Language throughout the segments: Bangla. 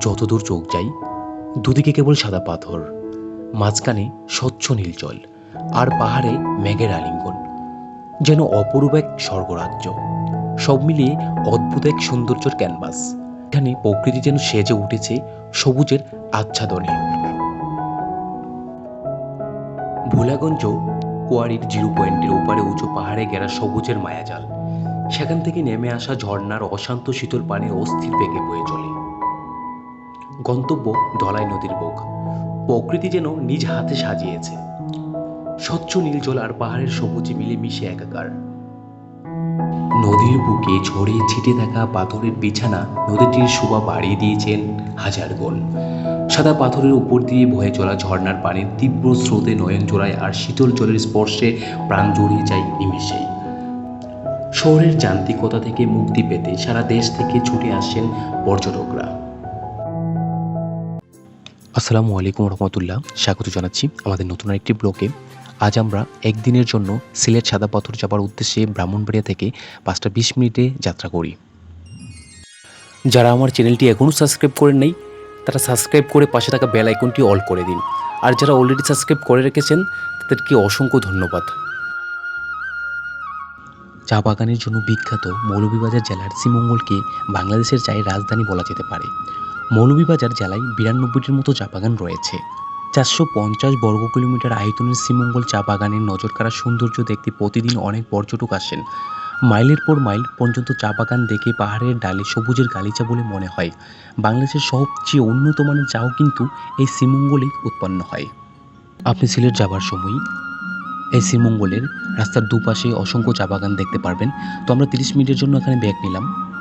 যতদূর চোখ যাই, দুদিকে কেবল সাদা পাথর, মাঝখানে স্বচ্ছ নীল জল, আর পাহাড়ে মেঘের আলিঙ্গন। যেন অপরূপ এক স্বর্গরাজ্য। সব মিলিয়ে অদ্ভুত এক সৌন্দর্যের ক্যানভাস। এখানে প্রকৃতি যেন সেজে উঠেছে সবুজের আচ্ছাদনে। ভোলাগঞ্জ কোয়ারির জিরো পয়েন্টের ওপারে উঁচু পাহাড়ে ঘেরা সবুজের মায়াজাল। সেখান থেকে নেমে আসা ঝর্ণার অশান্ত শীতল পানি অস্থির বেগে বয়ে চলে। গন্তব্য ধলাই নদীর বুক। প্রকৃতি যেন নিজ হাতে সাজিয়েছে। স্বচ্ছ নীল জল আর পাহাড়ের সবুজে মিলেমিশে একাকার। নদীর বুকে ঝরে ছিটে থাকা পাথরের বিছানা নদীটির শোভা বাড়িয়ে দিয়েছেন হাজার গুণ। সাদা পাথরের উপর দিয়ে বয়ে চলা ঝর্ণার পানির তীব্র স্রোতে নয়ন জোড়ায় আর শীতল জলের স্পর্শে প্রাণ জড়িয়ে যায় নিমেষেই শহরের যান্ত্রিকতা থেকে মুক্তি পেতে সারা দেশ থেকে ছুটে আসছেন পর্যটকরা। আসসালামু আলাইকুম রহমতুল্লাহ। স্বাগত জানাচ্ছি আমাদের নতুন একটি ব্লকে আজ আমরা একদিনের জন্য সিলেট সাদা পাথর যাবার উদ্দেশ্যে ব্রাহ্মণবাড়িয়া থেকে পাঁচটা বিশ মিনিটে যাত্রা করি। যারা আমার চ্যানেলটি এখনও সাবস্ক্রাইব করেন নাই, তারা সাবস্ক্রাইব করে পাশে থাকা বেল আইকনটি অল করে দিন। আর যারা অলরেডি সাবস্ক্রাইব করে রেখেছেন, তাদেরকে অসংখ্য ধন্যবাদ। চা বাগানের জন্য বিখ্যাত মৌলভীবাজার জেলার শ্রীমঙ্গলকে বাংলাদেশের চায়ের রাজধানী বলা যেতে পারে। মৌলভীবাজার জেলায় বিরানব্বইটির মতো চা বাগান রয়েছে। চারশো পঞ্চাশ বর্গ কিলোমিটার আয়তনের শ্রীমঙ্গল চা বাগানের নজর কাড়া সৌন্দর্য দেখতে প্রতিদিন অনেক পর্যটক আসেন। মাইলের পর মাইল পর্যন্ত চা বাগান দেখে পাহাড়ের ডালে সবুজের গালিচা বলে মনে হয়। বাংলাদেশের সবচেয়ে উন্নত মানের চাও কিন্তু এই শ্রীমঙ্গলেই উৎপন্ন হয়। আপনি সিলেট যাবার সময় এই শ্রীমঙ্গলের রাস্তার দুপাশে অসংখ্য চা বাগান দেখতে পারবেন। তো আমরা তিরিশ মিনিটের জন্য এখানে ব্যাগ নিলাম।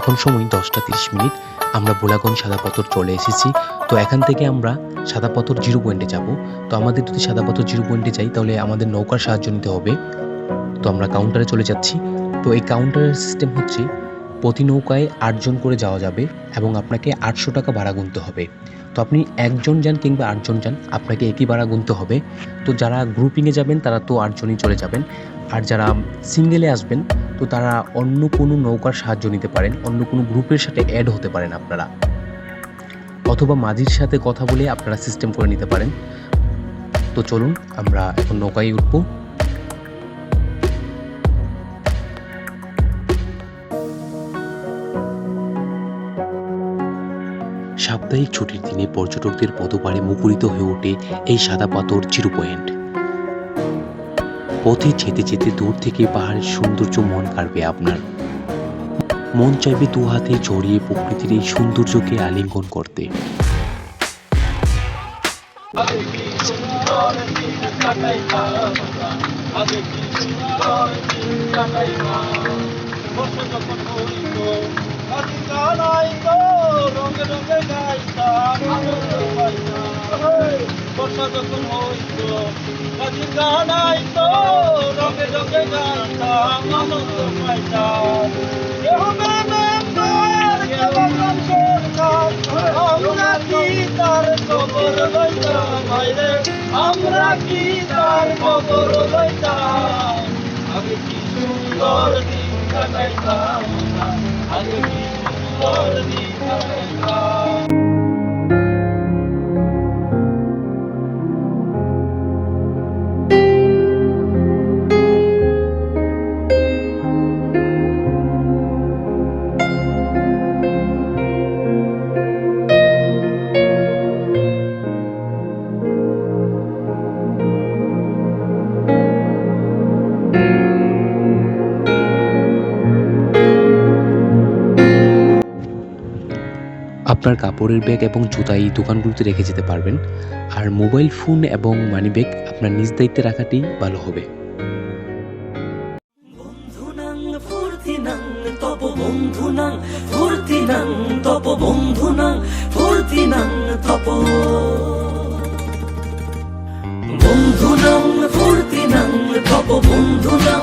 এখন সময় দশটা তিরিশ মিনিট। আমরা বোলাগঞ্জ সাদা পাথর চলে এসেছি। তো এখান থেকে আমরা সাদা পাথর জিরো পয়েন্টে যাব। তো আমাদের যদি সাদা পাথর জিরো পয়েন্টে যাই, তাহলে আমাদের নৌকার সাহায্য নিতে হবে। তো আমরা কাউন্টারে চলে যাচ্ছি। তো এই কাউন্টারের সিস্টেম হচ্ছে প্রতি নৌকায় আটজন করে যাওয়া যাবে এবং আপনাকে আটশো টাকা ভাড়া গুনতে হবে। তো আপনি একজন যান কিংবা আটজন যান, আপনাকে একই ভাড়া গুনতে হবে। তো যারা গ্রুপিংয়ে যাবেন, তারা তো আটজনই চলে যাবেন। আর যারা সিঙ্গেলে আসবেন, তো তারা অন্য কোনো নৌকার সাহায্য নিতে পারেন, অন্য কোনো গ্রুপের সাথে অ্যাড হতে পারেন আপনারা। অথবা মাঝির সাথে কথা বলে আপনারা সিস্টেম করে নিতে পারেন। তো চলুন, আমরা এখন নৌকায় উঠবো। সাপ্তাহিক ছুটির দিনে পর্যটকদের পদপাড়ে মুখরিত হয়ে ওঠে এই সাদা পাথর জিরো পয়েন্ট পথে যেতে যেতে দূর থেকে পাহাড়ের সৌন্দর্য মন কাড়বে আপনার। মন চাইবে দু হাতে জড়িয়ে প্রকৃতির এই সৌন্দর্যকে আলিঙ্গন করতে। বর্ষা যখন হইত কাজী রঙে রঙে গাইতাম আনন্দ পাইতাম কেহ গানে তার কেহ গানের আমরা কি তার খবর আমরা কি তার খবর লইতাম আগে কি সুন্দর দিন কাটাইতাম আগে কি সুন্দর দিন কাটাইতাম আপনার কাপড়ের ব্যাগ এবং জুতা এই দোকানগুলোতে রেখে যেতে পারবেন। আর মোবাইল ফোন এবং মানি ব্যাগ আপনার নিজ দায়িত্বে রাখাটি ভালো হবে। ফুর্তিনাং তপ বন্ধুনাং ফুর্তিনাং তপ ফুর্তিনাং তপ। বন্ধুনাং ফুর্তিনাং তপ বন্ধুনাং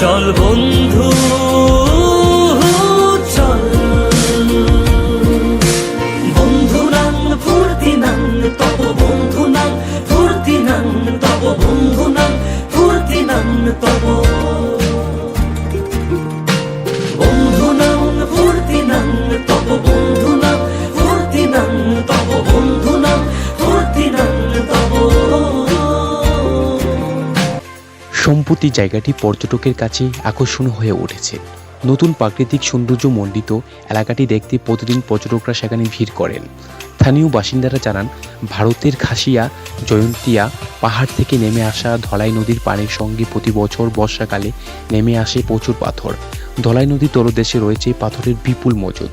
চল বন্ধু চল। বন্ধু নাম, ফুর্তি নাম, তব বন্ধু নাম, ফুর্তি নাম, তব বন্ধু নাম, ফুর্তি নাম, তব সম্প্রতি জায়গাটি পর্যটকের কাছে আকর্ষণীয় হয়ে উঠেছে। নতুন প্রাকৃতিক সৌন্দর্য মণ্ডিত এলাকাটি দেখতে প্রতিদিন পর্যটকরা সেখানে ভিড় করেন। স্থানীয় বাসিন্দারা জানান, ভারতের খাসিয়া, জয়ন্তিয়া পাহাড় থেকে নেমে আসা ধলাই নদীর পানির সঙ্গে প্রতি বছর বর্ষাকালে নেমে আসে প্রচুর পাথর। ধলাই নদীর তলদেশে রয়েছে পাথরের বিপুল মজুদ।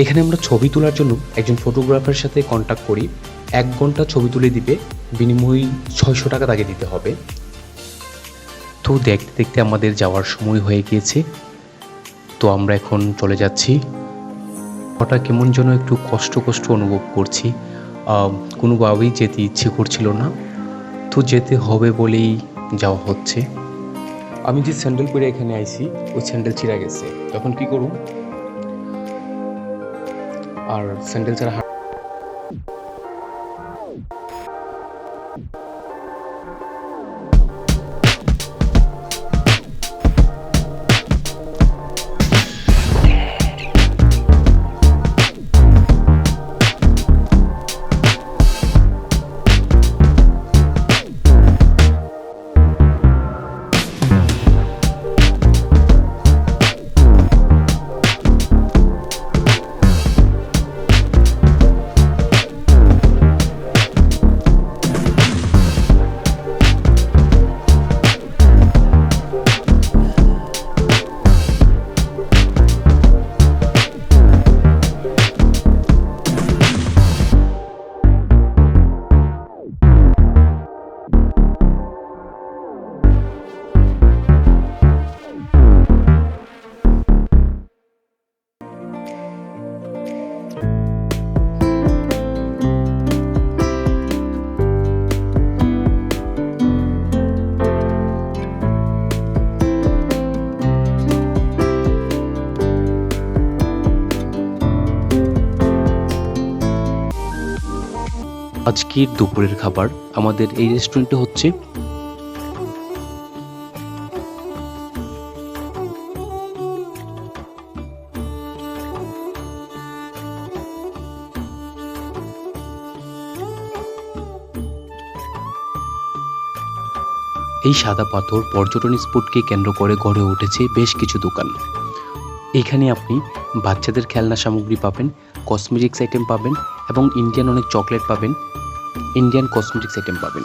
এখানে আমরা ছবি তোলার জন্য একজন ফটোগ্রাফারের সাথে কন্ট্যাক্ট করি। এক ঘণ্টা ছবি তুলে দিবে, বিনিময়ে ছয়শো টাকা তাকে দিতে হবে। তো দেখতে দেখতে আমাদের যাওয়ার সময় হয়ে গিয়েছে। তো আমরা এখন চলে যাচ্ছি। হঠাৎ কেমন যেন একটু কষ্ট কষ্ট অনুভব করছি। কোনোভাবেই যেতে ইচ্ছে করছিল না। তো যেতে হবে বলেই যাওয়া হচ্ছে। আমি যে স্যান্ডেল পরে এখানে আইছি, ওই স্যান্ডেল ছিঁড়া গেছে। তখন কি করব আর স্যান্ডেল ছাড়া আজকের দুপুরের খাবার আমাদের এই রেস্টুরেন্টে হচ্ছে এই সাদা পাথর পর্যটন স্পটকে কেন্দ্র করে গড়ে উঠেছে বেশ কিছু দোকান। এখানে আপনি বাচ্চাদের খেলনা সামগ্রী পাবেন কসমেটিক্স আইটেম পাবেন এবং ইন্ডিয়ান অনেক চকলেট পাবেন। ইন্ডিয়ান কসমেটিক্স আইটেম পাবেন।